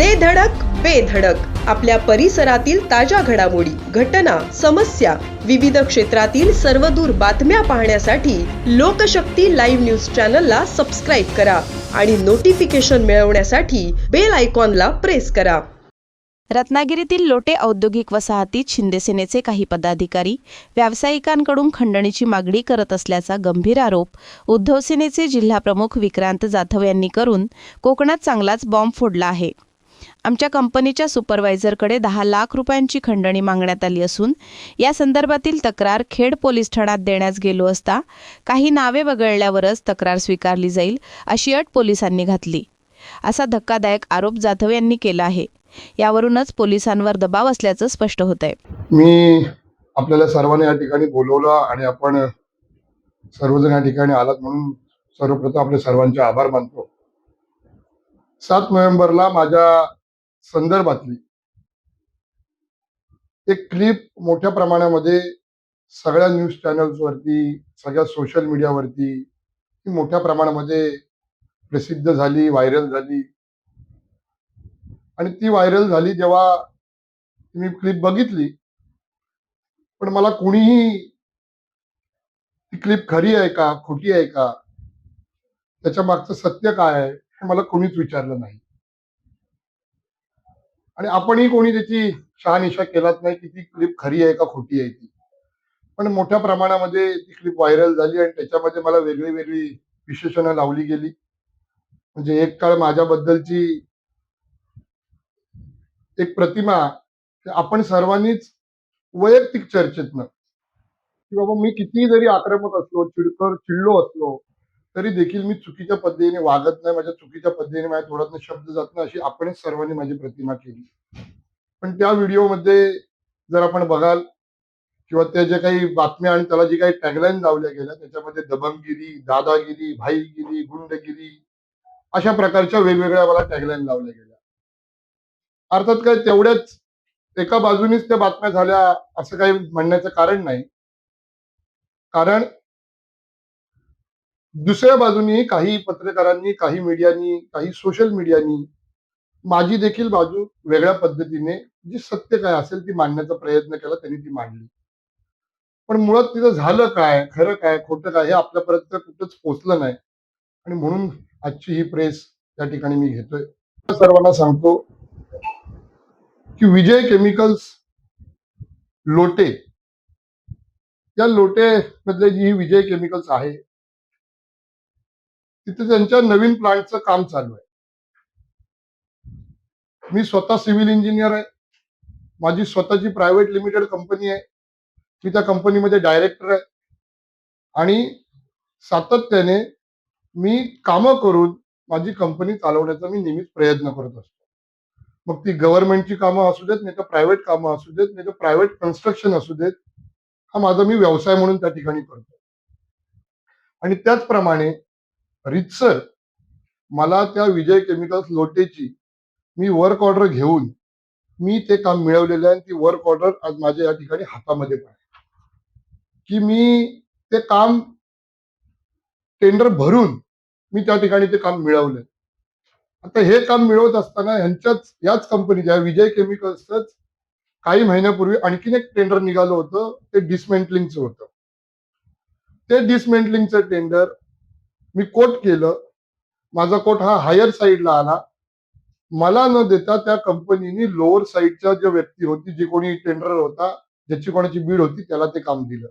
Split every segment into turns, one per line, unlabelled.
दे धडक बेधडक आपल्या परिसरातील ताज्या घडामोडी घटना समस्या विविध क्षेत्रातील सर्वदूर बातम्या पाहण्यासाठी लोकशक्ती लाईव्ह न्यूज चॅनलला सबस्क्राईब करा आणि नोटिफिकेशन मिळवण्यासाठी बेल आयकॉनला प्रेस करा.
रत्नागिरीतील लोटे औद्योगिक वसाहतीत शिंदेसेनेचे काही पदाधिकारी व्यावसायिकांकडून खंडणीची मागणी करत असल्याचा गंभीर आरोप उद्धव सेनेचे जिल्हाप्रमुख विक्रांत जाधव यांनी करून कोकणात चांगलाच बॉम्ब फोडला आहे. आमच्या कंपनीच्या सुपरवायझरकडे दहा लाख रुपयांची खंडणी मागण्यात आली असून या संदर्भातील तक्रार खेड पोलीस ठाण्यात देण्यास गेलो असता काही नावे वगळल्यावरच तक्रार स्वीकारली जाईल अशी अट पोलिसांनी घातली. असा धक्कादायक आरोप जाधव यांनी केला आहे. यावरूनच पोलिसांवर दबाव असल्याचं स्पष्ट होत आहे.
मी आपल्याला सर्वांना या ठिकाणी बोलवलं आणि आपण सर्वजण या ठिकाणी आलात म्हणून सर्वप्रथम आपले सर्वांचे आभार मानतो. सात नोव्हेंबरला माझ्या संदर्भातली. एक क्लिप मोठ्या प्रमाणामध्ये सगळ्या न्यूज चॅनल्सवरती सगळ्या सोशल मीडियावरती ती मोठ्या प्रमाणामध्ये प्रसिद्ध झाली व्हायरल झाली. आणि ती व्हायरल झाली जेव्हा मी क्लिप बघितली पण मला कोणीही ती क्लिप खरी आहे का खोटी आहे का त्याच्या मागचं सत्य काय आहे हे मला कोणीच विचारलं नाही. आणि आपणही कोणी त्याची शहानिशा केलात नाही की ती क्लिप खरी आहे का खोटी आहे ती. पण मोठ्या प्रमाणामध्ये ती क्लिप व्हायरल झाली आणि त्याच्यामध्ये मला वेगळी वेगळी विशेषणं लावली गेली. म्हणजे एक काळ माझ्याबद्दलची एक प्रतिमा आपण सर्वांनीच वैयक्तिक चर्चेतनं की बाबा मी कितीही जरी आक्रमक असलो चिडकर चिडलो असलो तरी देखील मी चुकीच्या पद्धतीने वागत नाही माझ्या चुकीच्या पद्धतीने माझ्या तोंडातनं शब्द जात नाही अशी आपणच सर्वांनी माझी प्रतिमा केली. पण त्या व्हिडिओमध्ये जर आपण बघाल किंवा त्या ज्या काही बातम्या आणि त्याला जी काही टॅगलाईन लावल्या गेल्या त्याच्यामध्ये दबंगगिरी दादागिरी भाईगिरी गुंडगिरी अशा प्रकारच्या वेगवेगळ्या मला टॅगलाईन लावल्या गेल्या. अर्थात काय तेवढ्याच एका बाजूनीच त्या बातम्या झाल्या असं काही म्हणण्याचं कारण नाही. कारण दुसऱ्या बाजूनी काही पत्रकारांनी काही मीडियानी काही सोशल मीडियानी माझी देखील बाजू वेगळ्या पद्धतीने जी सत्य काय असेल ती मांडण्याचा प्रयत्न केला त्यांनी ती मांडली. पण मुळात तिथं झालं काय खरं काय खोटं काय हे आपल्यापर्यंत कुठंच पोचलं नाही. आणि म्हणून आजची ही प्रेस त्या ठिकाणी मी घेतोय. सर्वांना सांगतो की विजय केमिकल्स लोटे या लोटे मधले जी ही विजय केमिकल्स आहे तिथे त्यांच्या नवीन प्लांटचं काम चालू आहे. मी स्वतः सिव्हिल इंजिनियर आहे. माझी स्वतःची प्रायव्हेट लिमिटेड कंपनी आहे. मी त्या कंपनीमध्ये डायरेक्टर आहे. आणि सातत्याने मी कामं करून माझी कंपनी चालवण्याचा मी नेहमीच प्रयत्न करत असतो. मग ती गव्हर्नमेंटची कामं असू देत नाही तर प्रायव्हेट कामं असू देत नाही तर प्रायव्हेट कन्स्ट्रक्शन असू देत हा माझा मी व्यवसाय म्हणून त्या ठिकाणी करतो. आणि त्याचप्रमाणे रितसर मला त्या विजय केमिकल्स लोटेची मी वर्क ऑर्डर घेऊन मी ते काम मिळवलेलं आहे आणि ती वर्क ऑर्डर आज माझ्या या ठिकाणी हातामध्ये पण की मी ते काम टेंडर भरून मी त्या ठिकाणी ते काम मिळवलं आता हे काम मिळवत असताना ह्यांच्याच याच कंपनीच्या विजय केमिकल्सच काही महिन्यापूर्वी आणखीन एक टेंडर निघालं होतं ते डिसमेंटलिंगचं होतं. ते डिसमेंटलिंगचं टेंडर मी कोट केलं. माझा कोट हा हायर साईडला आला. मला न देता त्या कंपनीने लोअर साईडच्या जो व्यक्ती होती जी कोणी टेंडर होता ज्याची कोणाची बीड होती त्याला ते काम दिलं.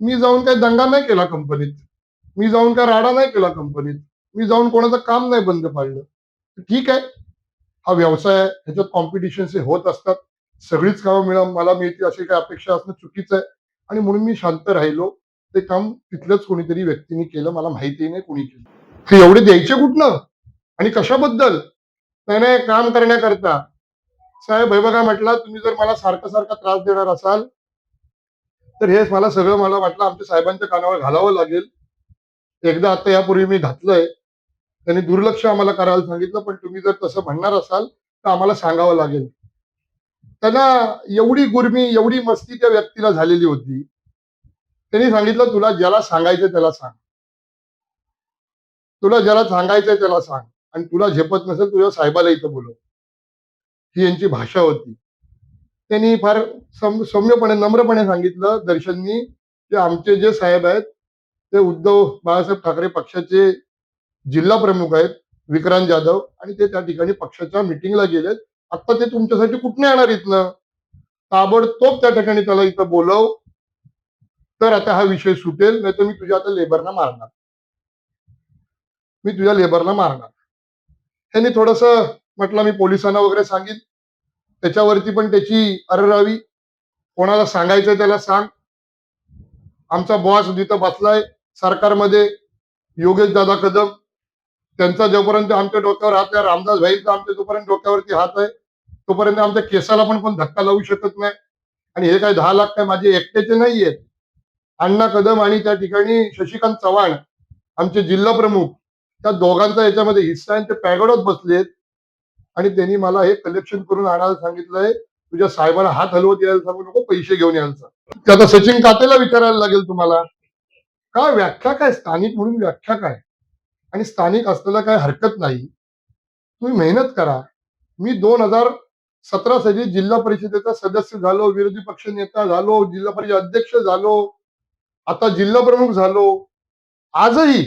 मी जाऊन काही दंगा नाही केला कंपनीत. मी जाऊन काय राडा नाही केला कंपनीत. मी जाऊन कोणाचं काम नाही बंद पाडलं. ठीक आहे. हा व्यवसाय आहे. ह्याच्यात कॉम्पिटिशन होत असतात. सगळीच कामं मिळा मला मिळतील अशी काही अपेक्षा असणं चुकीचं आहे. आणि म्हणून मी शांत राहिलो. ते काम तिथलंच कोणीतरी व्यक्तीने केलं मला माहिती नाही कोणी केलं. हे एवढे द्यायचे कुठनं? आणि कशाबद्दल? नाही नाही काम करण्याकरता. साहेब हे बघा म्हटलं तुम्ही जर मला सारखा सारखा त्रास देणार असाल तर हे मला सगळं मला वाटलं आमच्या साहेबांच्या कानावर घालावं लागेल. एकदा आता यापूर्वी मी घातलंय. त्यांनी दुर्लक्ष आम्हाला करायला सांगितलं पण तुम्ही जर तसं म्हणणार असाल तर आम्हाला सांगावं लागेल. त्यांना एवढी गुरमी एवढी मस्ती त्या व्यक्तीला झालेली होती. त्यांनी सांगितलं तुला ज्याला सांगायचं त्याला सांग. तुला ज्याला सांगायचंय त्याला सांग. आणि तुला झेपत नसेल तुझ्या साहेबाला इथं बोलव. ही यांची भाषा होती. त्यांनी फार सम- सौम्यपणे नम्रपणे सांगितलं दर्शननी की आमचे जे साहेब आहेत ते उद्धव बाळासाहेब ठाकरे पक्षाचे जिल्हा प्रमुख आहेत विक्रांत जाधव आणि ते त्या ठिकाणी पक्षाच्या मिटिंगला गेलेत. आता ते तुमच्यासाठी कुठनं येणार इथनं? ताबडतोब त्या ठिकाणी त्याला इथं बोलव. तर आता हा विषय सुटेल नाही तर मी तुझ्या आता लेबरना मारणार. मी तुझ्या लेबरला मारणार. त्यांनी थोडस म्हटलं मी पोलिसांना वगैरे सांगेन. त्याच्यावरती पण त्याची अररावी कोणाला सांगायचंय त्याला सांग. आमचा बॉस जिथं बसलाय सरकारमध्ये योगेश दादा कदम. त्यांचा जोपर्यंत आमच्या डोक्यावर हात आहे रामदास भाईंचा आमच्या जोपर्यंत डोक्यावरती हात आहे तोपर्यंत आमच्या केसाला पण पण धक्का लावू शकत नाही. आणि हे काय दहा लाख काय माझे एकट्याचे नाहीयेत. अण्णा कदम आणि त्या ठिकाणी शशिकांत चव्हाण आमचे जिल्हा प्रमुख त्या दोघांचा याच्यामध्ये हिस्सा आहे ते पॅगडोत बसलेत. आणि त्यांनी मला हे कलेक्शन करून आणायला सांगितलंय तुझ्या साहेबाला हात हलवत यायला सांगू नको पैसे घेऊन यायला ते आता सचिन कातेला विचारायला लागेल तुम्हाला. काय व्याख्या काय? स्थानिक म्हणून व्याख्या काय? आणि स्थानिक असलेला काय हरकत नाही. तुम्ही मेहनत करा. मी दोन हजार सतरा साली जिल्हा परिषदेचा सदस्य झालो विरोधी पक्ष नेता झालो जिल्हा परिषद अध्यक्ष झालो. आता जिल्हा प्रमुख झालो. आजही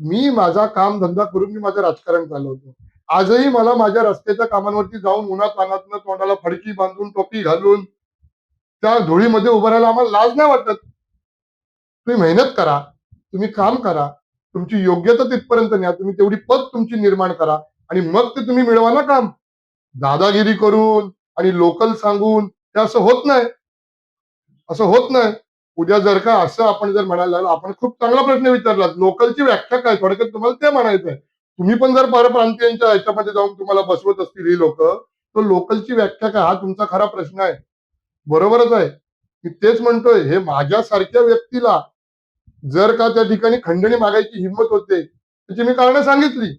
मी माझा काम धंदा करून मी माझं राजकारण चालवतो. आजही मला माझ्या रस्त्याच्या कामांवरती जाऊन उन्हात पानातनं तोंडाला फडकी बांधून टोपी घालून त्या धुळीमध्ये उभं राहायला आम्हाला लाज नाही वाटत. तुम्ही मेहनत करा तुम्ही काम करा तुमची योग्यता तिथपर्यंत न्या तुम्ही तेवढी पद तुमची निर्माण करा आणि मग ते तुम्ही मिळवा ना काम. दादागिरी करून आणि लोकल सांगून ते असं होत नाही. असं होत नाही. उद्या जर का असं आपण जर म्हणायला लागलो आपण खूप चांगला प्रश्न विचारला लोकलची व्याख्या काय? थोडक्यात तुम्हाला ते म्हणायचं आहे तुम्ही पण जर परप्रांतीयांच्या ह्याच्यामध्ये जाऊन तुम्हाला बसवत असतील ही लोक तर लोकलची व्याख्या काय? हा तुमचा खरा प्रश्न आहे. बरोबरच आहे. मी तेच म्हणतोय हे माझ्यासारख्या व्यक्तीला जर का त्या ठिकाणी खंडणी मागायची हिंमत होते त्याची मी कारण सांगितली.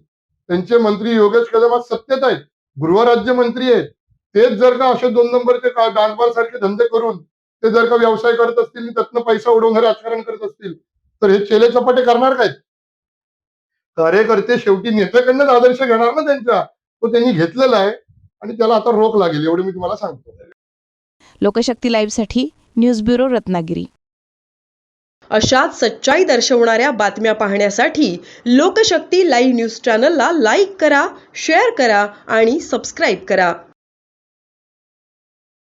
त्यांचे मंत्री योगेश कदम आज सत्तेत आहेत. गृहराज्य मंत्री आहेत. तेच जर का असे दोन नंबरचे डान्सबार सारखे धंदे करून ते जर का व्यवसाय करत असतील आणि त्यातनं पैसा उडवून राजकारण करत असतील तर हे चेले चपाटे करणार काय? कार्यकर्ते शेवटी नेत्याकडनंच आदर्श घेणार ना त्यांच्या तो त्यांनी घेतलेला आहे आणि त्याला आता रोख लागेल एवढं मी तुम्हाला सांगतो.
लोकशक्ती लाईव्हसाठी न्यूज ब्युरो रत्नागिरी.
अशाच सच्चाई दर्शवणाऱ्या बातम्या पाहण्यासाठी लोकशक्ती लाईव्ह न्यूज चॅनलला लाईक करा शेअर करा आणि सबस्क्राईब करा.